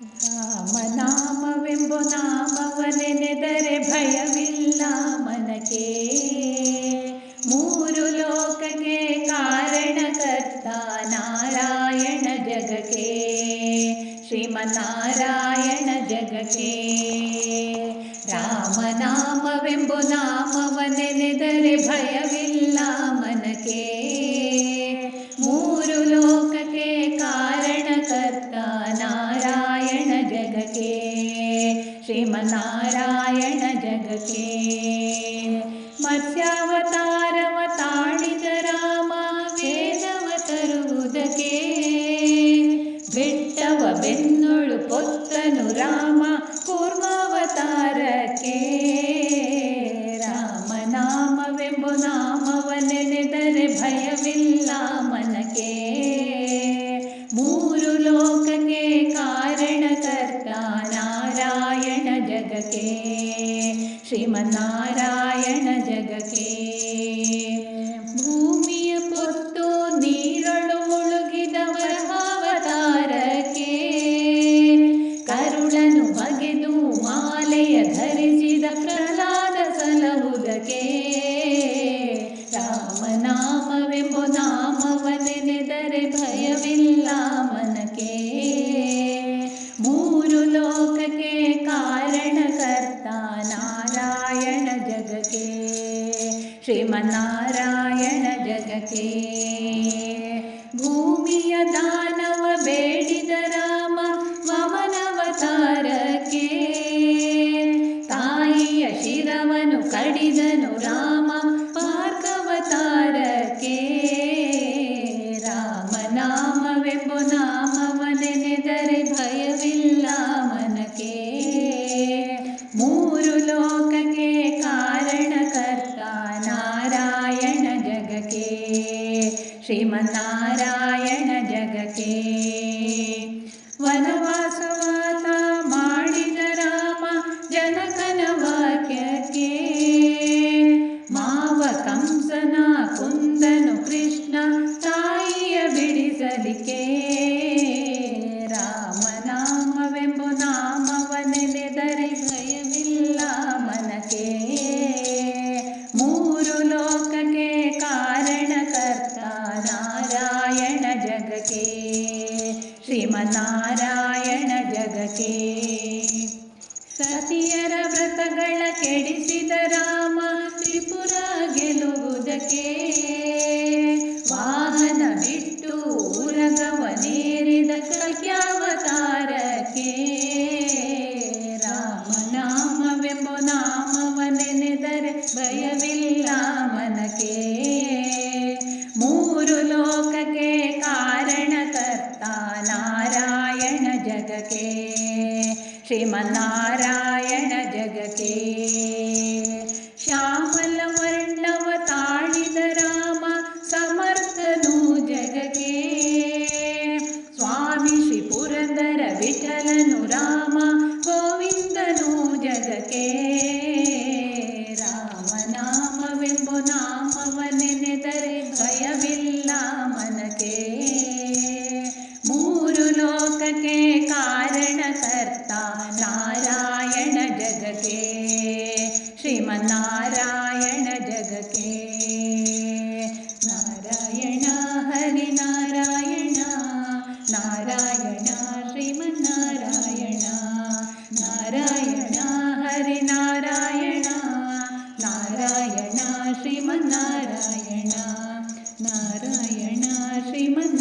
ರಾಮನಾಮವೆಂಬ ನಾಮವನೆನೆದರೆ ಭಯವಿಲ್ಲ ಮನಕ್ಕೆ ಮೂರು ಲೋಕಕ್ಕೆ ಕಾರಣಕರ್ತ ನಾರಾಯಣ ಜಗಕ್ಕೆ. ಶ್ರೀಮನ್ನಾರಾಯಣ ಜಗಕ್ಕೆ. ರಾಮನಾಮವೆಂಬು ನಾಮವನೆನೆದರೆ ಶ್ರೀಮನ್ನಾರಾಯಣ ಜಗಕ್ಕೆ ಮತ್ಸ್ಯಾವತಾರವ ತಾಳಿದ ರಾಮ ವೇದವ ತರುವುದಕ್ಕೆ ಬೆಟ್ಟವ ಬೆನ್ನೊಳು ಪೊತ್ತನು ರಾಮ नारायण जगके। नारायण जगते भूम्य श्रीमन्नारायण जगते वनवास ಶ್ರೀಮನ್ನಾರಾಯಣ ಜಗಕ್ಕೆ ಸತಿಯರ ವ್ರತಗಳ ಕೆಡಿಸಿದ ರಾಮ ತ್ರಿಪುರ ಗೆಲುವುದಕ್ಕೆ ವಾಹನ ಬಿಟ್ಟು ಉರಗವನೇರಿದ ಕಲ್ಕ್ಯಾವತಾರಕ್ಕೆ श्रीमन्नारायण जगति। श्रीमन्नारायण जगके नारायण हरि नारायण। नारायण श्रीमन्नारायण। नारायण हरि नारायण। नारायण श्रीमन्नारायण। नारायण नारायणा